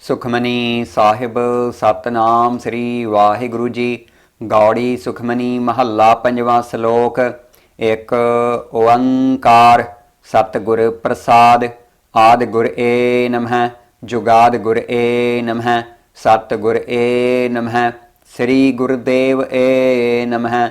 ਸੁਖਮਨੀ ਸਾਹਿਬ, ਸਤਨਾਮ ਸ੍ਰੀ ਵਾਹਿਗੁਰੂ ਜੀ। ਗੌੜੀ ਸੁਖਮਨੀ ਮਹੱਲਾ, ਪੰਜਵਾਂ ਸ਼ਲੋਕ। ਇੱਕ, ਓੰਕਾਰ। ਸਤਿਗੁਰ ਪ੍ਰਸਾਦ। ਆਦ ਗੁਰ ਏ ਨਮः। ਜੁਗਾਦ ਗੁਰ ਏ ਨਮः। ਸਤਿਗੁਰ ਏ ਨਮः। ਸ੍ਰੀ ਗੁਰਦੇਵ ਏ ਨਮः।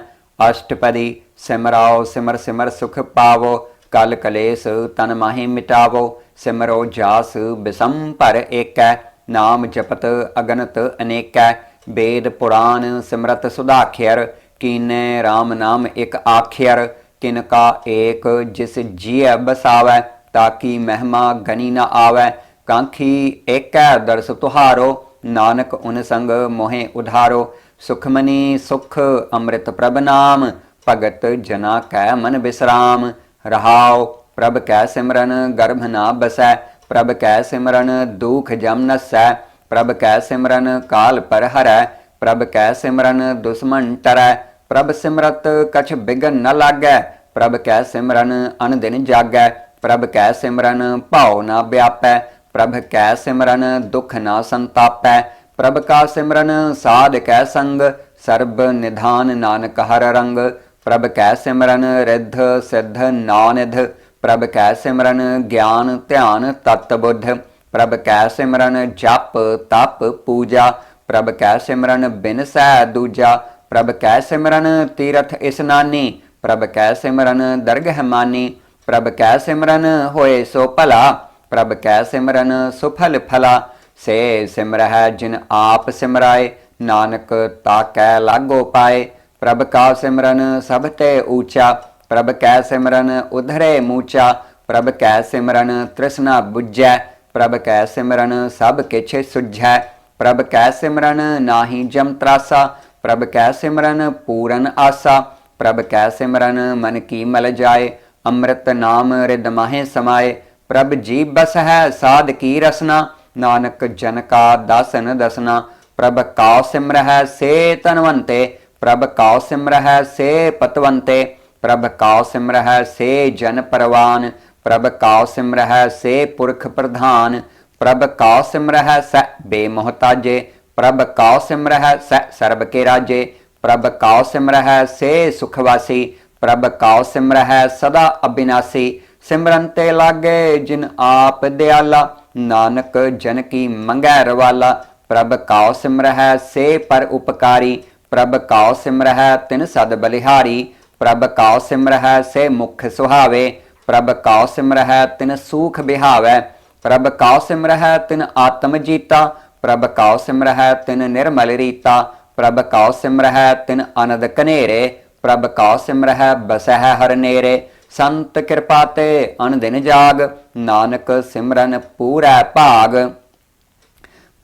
ਅਸ਼ਟਪਦੀ ਸਿਮਰਾਓ, ਸਿਮਰ ਸਿਮਰ ਸੁਖ ਪਾਵੋ। ਕਲ ਕਲੇਸ਼ ਤਨ ਮਾਹੀ ਮਿਟਾਵੋ। ਸਿਮਰੋ ਜਾਸ ਬਿਸਮ ਪਰ ਏਕੈ। ਨਾਮ ਜਪਤ ਅਗਨਤ ਅਨੇਕੈ ਵੇਦ ਪੁਰਾਨ ਸਿਮਰਤ ਸੁਧਾਖਿਅਰ, ਕੀਨੈ RAM ਨਾਮ ਇਕ ਆਖਿਅਰ, ਕਿਨ ਕਾ ਏਕ ਜਿਸ ਜੀਅ ਬਸਾਵੈ ਤਾਕੀ ਮਹਿਮਾ ਗਨੀ ਨ ਆਵੈ, ਕਾਂਖੀ ਏਕੈ ਦਰਸ ਤੁਹਾਰੋ, ਨਾਨਕ ਉਨ ਸੰਗ ਮੋਹਿ ਉਧਾਰੋ, ਸੁਖਮਨੀ ਸੁਖ ਅੰਮ੍ਰਿਤ ਪ੍ਰਭ ਨਾਮ, ਭਗਤ ਜਨਾ ਕੈ ਮਨ ਬਿਸਰਾਮ, ਰਹਾਉ ਪ੍ਰਭ ਕੈ ਸਿਮਰਨ ਗਰਭ ਨਾ ਬਸੈ ਪ੍ਰਭ ਕੈ ਸਿਮਰਨ ਦੁਖ ਜਮ ਨਸੈ, ਪ੍ਰਭ ਕੈ ਸਿਮਰਨ ਕਾਲ ਪਰ ਹਰੈ, ਪ੍ਰਭ ਕੈ ਸਿਮਰਨ ਦੁਸ਼ਮਨ ਟਰੈ ਪ੍ਰਭ ਸਿਮਰਤ ਕਛ ਬਿਗਨ ਨ ਲਾਗੈ, ਪ੍ਰਭ ਕੈ ਸਿਮਰਨ ਅਨ ਦਿਨ ਜਾਗੈ, ਪ੍ਰਭ ਕੈ ਸਿਮਰਨ ਭਾਉ ਨਾ ਵਿਆਪੈ, ਪ੍ਰਭ ਕੈ ਸਿਮਰਨ ਦੁਖ ਨਾ ਸੰਤਾਪੈ, ਪ੍ਰਭ ਕਾ ਸਿਮਰਨ ਸਾਧ ਕੈ ਸੰਗ, ਸਰਬ ਨਿਧਾਨ ਨਾਨਕ ਹਰ ਰੰਗ, ਪ੍ਰਭ ਕੈ ਸਿਮਰਨ ਰਿਧ ਸਿਧ ਨਾਨਿਧ ਪ੍ਰਭ ਕੈ ਸਿਮਰਨ ਗਿਆਨ ਧਿਆਨ ਤਤ ਬੁੱਧ, ਪ੍ਰਭ ਕੈ ਸਿਮਰਨ ਜਪ ਤਪ ਪੂਜਾ, ਪ੍ਰਭ ਕੈ ਸਿਮਰਨ ਬਿਨਸੈ ਦੂਜਾ, ਪ੍ਰਭ ਕੈ ਸਿਮਰਨ ਤੀਰਥ ਇਸਨਾਨੀ ਪ੍ਰਭ ਕੈ ਸਿਮਰਨ ਦਰਗਹਿ ਮਾਨੀ, ਪ੍ਰਭ ਕੈ ਸਿਮਰਨ ਹੋਏ ਸੋ ਭਲਾ, ਪ੍ਰਭ ਕੈ ਸਿਮਰਨ ਸੁਫਲ ਫਲਾ, ਸੇ ਸਿਮਰਹਿ ਜਿਨ ਆਪ ਸਿਮਰਾਏ, ਨਾਨਕ ਤਾ ਕੈ ਲਾਗੋ ਪਾਏ, ਪ੍ਰਭ ਕਾ ਸਿਮਰਨ ਸਭ ਤੇ ਊਚਾ ਪ੍ਰਭ ਕੈ ਸਿਮਰਨ ਉਧਰੇ ਮੂਚਾ, ਪ੍ਰਭ ਕੈ ਸਿਮਰਨ ਤ੍ਰਿਸ਼ਨਾ ਬੁੱਝੈ, ਪ੍ਰਭ ਕੈ ਸਿਮਰਨ ਸਭ ਕਿਛ ਸੁਝੈ, ਪ੍ਰਭ ਕੈ ਸਿਮਰਨ ਨਾਹੀ ਜਮ ਤਰਾਸਾ, ਪ੍ਰਭ ਕੈ ਸਿਮਰਨ ਪੂਰਨ ਆਸਾ, ਪ੍ਰਭ ਕੈ ਸਿਮਰਨ ਮਨ ਕੀ ਮਲ ਜਾਏ, ਅੰਮ੍ਰਿਤ ਨਾਮ ਰਿਦ ਮਾਹੇ ਸਮਾਏ, ਪ੍ਰਭ ਜੀ ਬਸ ਹੈ ਸਾਧ ਕੀ ਰਸਨਾ, ਨਾਨਕ ਜਨ ਕਾ ਦਾਸਨ ਦਸਨਾ, ਪ੍ਰਭ ਕਾ ਸਿਮਰਹਿ ਸੇ ਤਨਵੰਤੇ, ਪ੍ਰਭ ਕਾ ਸਿਮਰਹਿ ਸੇ ਪਤਵੰਤੇ ਪ੍ਰਭ ਕਾ ਸਿਮਰਹਿ ਸੇ ਜਨ ਪਰਵਾਨ, ਪ੍ਰਭ ਕਾ ਸਿਮਰਹਿ ਸੇ ਪੁਰਖ ਪ੍ਰਧਾਨ, ਪ੍ਰਭ ਕਾ ਸਿਮਰਹਿ ਸੈ ਬੇਮੋਹਤਾਜੇ, ਪ੍ਰਭ ਕਾ ਸਿਮਰਹਿ ਸੈ ਸਰਬ ਕੇ ਰਾਜੇ, ਪ੍ਰਭ ਕਾ ਸਿਮਰਹਿ ਸੇ ਸੁਖਵਾਸੀ, ਪ੍ਰਭ ਕਾ ਸਿਮਰਹਿ ਸਦਾ ਅਬਿਨਾਸੀ ਸਿਮਰਨ ਤੇ ਲਾਗੇ ਜਿਨ ਆਪ ਦਿਆਲਾ, ਨਾਨਕ ਜਨ ਕੀ ਮੰਗੈ ਰਵਾਲਾ, ਪ੍ਰਭ ਕਾ ਸਿਮਰਹਿ ਸੇ ਪਰ ਉਪਕਾਰੀ, ਪ੍ਰਭ ਕਾ ਸਿਮਰਹਿ ਤਿਨ ਸਦ ਬਲਿਹਾਰੀ ਪ੍ਰਭ ਕਾ ਸਿਮਰਹਿ ਸੇ ਮੁਖ ਸੁਹਾਵੇ, ਪ੍ਰਭ ਕਾ ਸਿਮਰਹਿ ਤਿਨ ਸੂਖ ਬਿਹਾਵੈ, ਪ੍ਰਭ ਕਾ ਸਿਮਰਹਿ ਤਿਨ ਆਤਮ ਜੀਤਾ, ਪ੍ਰਭ ਕਾ ਸਿਮਰਹਿ ਤਿਨ ਨਿਰਮਲ ਰੀਤਾ, ਪ੍ਰਭ ਕਾ ਸਿਮਰਹਿ ਤਿਨ ਅਨੰਦ ਕਨੇਰੇ ਪ੍ਰਭ ਕਾ ਸਿਮਰਹਿ ਬਸਹਿ ਹਰ ਨੇਰੇ। ਸੰਤ ਕਿਰਪਾ ਤੇ ਅਨਦਿਨ ਜਾਗ, ਨਾਨਕ ਸਿਮਰਨ ਪੂਰੈ ਭਾਗ।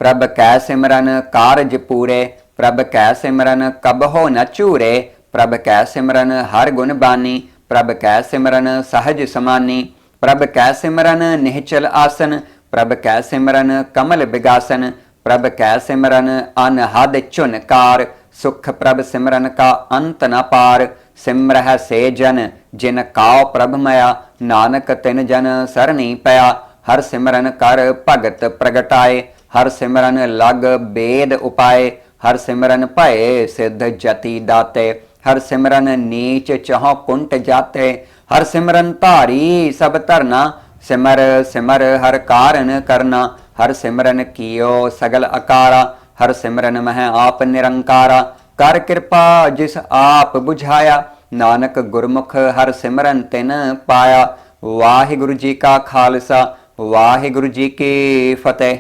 ਪ੍ਰਭ ਕੈ ਸਿਮਰਨ ਕਾਰਜ ਪੂਰੇ, ਪ੍ਰਭ ਕੈ ਸਿਮਰਨ ਕਬਹੁ ਨ ਚੂਰੇ ਪ੍ਰਭ ਕੈ ਸਿਮਰਨ ਹਰ ਗੁਣ ਬਾਨੀ, ਪ੍ਰਭ ਕੈ ਸਿਮਰਨ ਸਹਜ ਸਮਾਨੀ, ਪ੍ਰਭ ਕੈ ਸਿਮਰਨ ਨਿਹਚਲ ਆਸਨ, ਪ੍ਰਭ ਕੈ ਸਿਮਰਨ ਕਮਲ ਬਿਗਾਸਨ, ਪ੍ਰਭ ਕੈ ਸਿਮਰਨ ਅਨਹਦ ਚੁਨਕਾਰ ਸੁਖ ਪ੍ਰਭ ਸਿਮਰਨ ਕਾ ਅੰਤ ਨ ਪਾਰ, ਸਿਮਰਹਿ ਸੇ ਜਨ, ਜਿਨ ਕਾਉ ਪ੍ਰਭ ਮਇਆ, ਨਾਨਕ ਤਿਨ ਜਨ ਸਰਣੀ ਪਿਆ, ਹਰ ਸਿਮਰਨ ਕਰ ਭਗਤ ਪ੍ਰਗਟਾਏ, ਹਰ ਸਿਮਰਨ ਲਗ ਬੇਦ ਉਪਾਏ, ਹਰ ਸਿਮਰਨ ਭਏ ਸਿੱਧ ਜਤੀ ਦਾਤੇ ਹਰ ਸਿਮਰਨ ਨੀਚ ਚਹ ਕੁੰਟ ਜਾਤੇ, ਹਰ ਸਿਮਰਨ ਧਾਰੀ ਸਭ ਧਰਨਾ, ਸਿਮਰ ਸਿਮਰ ਹਰ ਕਾਰਨ ਕਰਨਾ, ਹਰ ਸਿਮਰਨ ਕੀਓ ਸਗਲ ਅਕਾਰਾ, ਹਰ ਸਿਮਰਨ ਮਹਿ ਆਪ ਨਿਰੰਕਾਰਾ, ਕਰ ਕਿਰਪਾ ਜਿਸ ਆਪ 부ਝਾਇਆ ਨਾਨਕ ਗੁਰਮੁਖ ਹਰ ਸਿਮਰਨ ਤਿਨ ਪਾਇਆ, ਵਾਹਿਗੁਰੂ ਜੀ ਕਾ ਖਾਲਸਾ, ਵਾਹਿਗੁਰੂ ਜੀ ਕੀ ਫਤਿਹ।